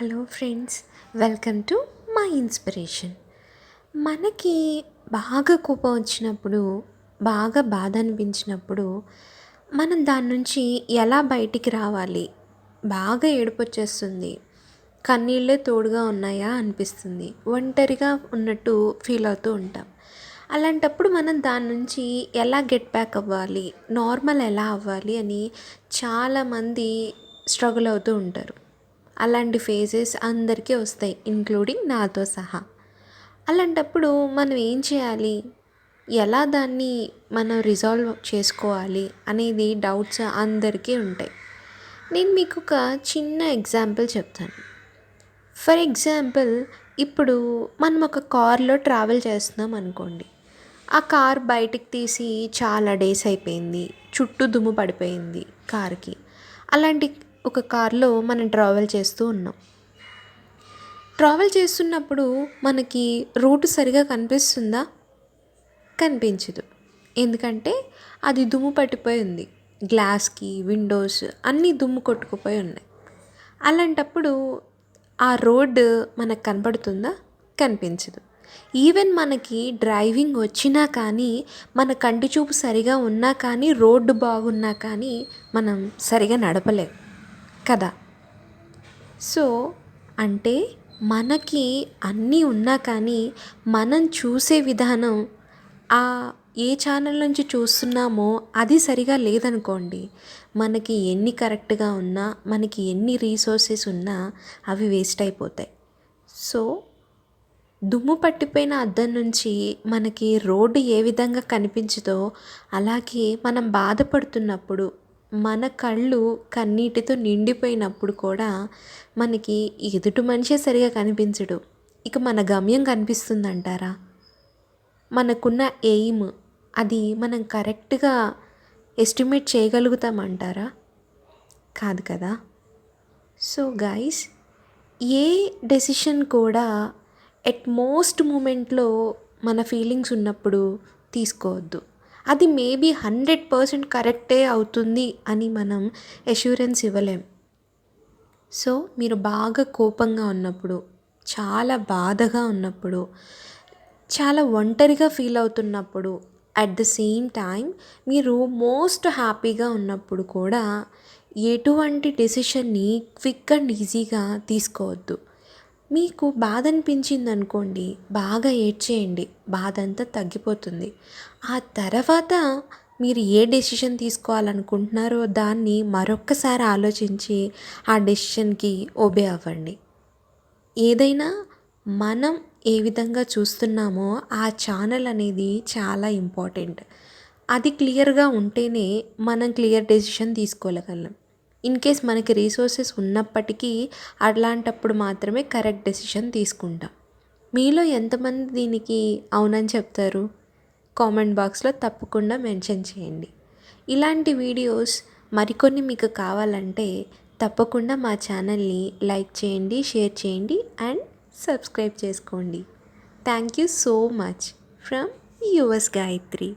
Hello friends welcome to my inspiration. మనకి బాగా కోపం వచ్చినప్పుడు బాగా బాధ అనిపించినప్పుడు మనం దాని నుంచి ఎలా బయటికి రావాలి? బాగా ఏడుపు వచ్చేస్తుంది. కన్నీళ్ళే తోడుగా ఉన్నాయా అనిపిస్తుంది. ఒంటరిగా ఉన్నట్టు ఫీల్ అవుతూ ఉంటాం. అలాంటప్పుడు మనం దాని నుంచి ఎలా గెట్ బ్యాక్ అవ్వాలి? నార్మల్ ఎలా అవ్వాలి అని చాలామంది స్ట్రగుల్ అవుతూ ఉంటారు. అలాంటి ఫేజెస్ అందరికీ వస్తాయి ఇంక్లూడింగ్ నాతో సహా. అలాంటప్పుడు మనం ఏం చేయాలి? ఎలా దాన్ని మనం రిజాల్వ్ చేసుకోవాలి అనేది డౌట్స్ అందరికీ ఉంటాయి. నేను మీకు ఒక చిన్న ఎగ్జాంపుల్ చెప్తాను. ఫర్ ఎగ్జాంపుల్ ఇప్పుడు మనం ఒక కార్లో ట్రావెల్ చేస్తున్నాం అనుకోండి. ఆ కార్ బయటికి తీసి చాలా డేస్ అయిపోయింది చుట్టూ దుమ్ము పడిపోయింది కార్కి. అలాంటి ఒక కార్లో మనం ట్రావెల్ చేస్తూ ఉన్నాం. ట్రావెల్ చేస్తున్నప్పుడు మనకి రోడ్డు సరిగా కనిపిస్తుందా? కనిపించదు. ఎందుకంటే అది దుమ్ము పట్టిపోయి ఉంది. గ్లాస్కి విండోస్ అన్నీ దుమ్ము కొట్టుకుపోయి ఉన్నాయి. అలాంటప్పుడు ఆ రోడ్డు మనకు కనపడుతుందా? కనిపించదు. ఈవెన్ మనకి డ్రైవింగ్ వచ్చినా కానీ మన కంటి చూపు సరిగా ఉన్నా కానీ రోడ్డు బాగున్నా కానీ మనం సరిగా నడపలేం. కదా సో అంటే మనకి అన్నీ ఉన్నా కానీ మనం చూసే విధానం ఆ ఏ ఛానల్ నుంచి చూస్తున్నామో అది సరిగా లేదనుకోండి. మనకి ఎన్ని కరెక్ట్గా ఉన్నా మనకి ఎన్ని రీసోర్సెస్ ఉన్నా అవి వేస్ట్ అయిపోతాయి. సో దుమ్ము పట్టిపోయిన అద్దం నుంచి మనకి రోడ్డు ఏ విధంగా కనిపించదో అలాగే మనం బాధపడుతున్నప్పుడు మన కళ్ళు కన్నీటితో నిండిపోయినప్పుడు కూడా మనకి ఎదుటి మనిషే సరిగా కనిపించడు. ఇక మన గమ్యం కనిపిస్తుందంటారా? మనకున్న ఎయిమ్ అది మనం కరెక్ట్గా ఎస్టిమేట్ చేయగలుగుతామంటారా? కాదు కదా? సో గైస్ ఏ డెసిషన్ కూడా ఎట్ మోస్ట్ మూమెంట్లో మన ఫీలింగ్స్ ఉన్నప్పుడు తీసుకోవద్దు. అది మేబీ హండ్రెడ్ పర్సెంట్ కరెక్టే అవుతుంది అని మనం అష్యూరెన్స్ ఇవ్వలేం. సో మీరు బాగా కోపంగా ఉన్నప్పుడు చాలా బాధగా ఉన్నప్పుడు చాలా ఒంటరిగా ఫీల్ అవుతున్నప్పుడు అట్ ద సేమ్ టైం మీరు మోస్ట్ హ్యాపీగా ఉన్నప్పుడు కూడా ఎటువంటి డెసిషన్ని క్విక్ అండ్ ఈజీగా తీసుకోవద్దు. మీకు బాధ అనిపించింది అనుకోండి బాగా ఏడ్చేయండి బాధ అంతా తగ్గిపోతుంది. ఆ తర్వాత మీరు ఏ డెసిషన్ తీసుకోవాలనుకుంటున్నారో దాన్ని మరొక్కసారి ఆలోచించి ఆ డెసిషన్కి ఒబే అవ్వండి. ఏదైనా మనం ఏ విధంగా చూస్తున్నామో ఆ ఛానల్ అనేది చాలా ఇంపార్టెంట్. అది క్లియర్గా ఉంటేనే మనం క్లియర్ డెసిషన్ తీసుకోగలం. ఇన్ కేస్ మనకి రీసోర్సెస్ ఉన్నప్పటికీ అలాంటప్పుడు మాత్రమే కరెక్ట్ డెసిషన్ తీసుకుంటాం. మీలో ఎంతమంది దీనికి అవునని చెప్తారు? కామెంట్ బాక్స్లో తప్పకుండా మెన్షన్ చేయండి. ఇలాంటి వీడియోస్ మరికొన్ని మీకు కావాలంటే తప్పకుండా మా ఛానల్ని లైక్ చేయండి షేర్ చేయండి అండ్ సబ్స్క్రైబ్ చేసుకోండి. Thank you so much from yours Gayatri.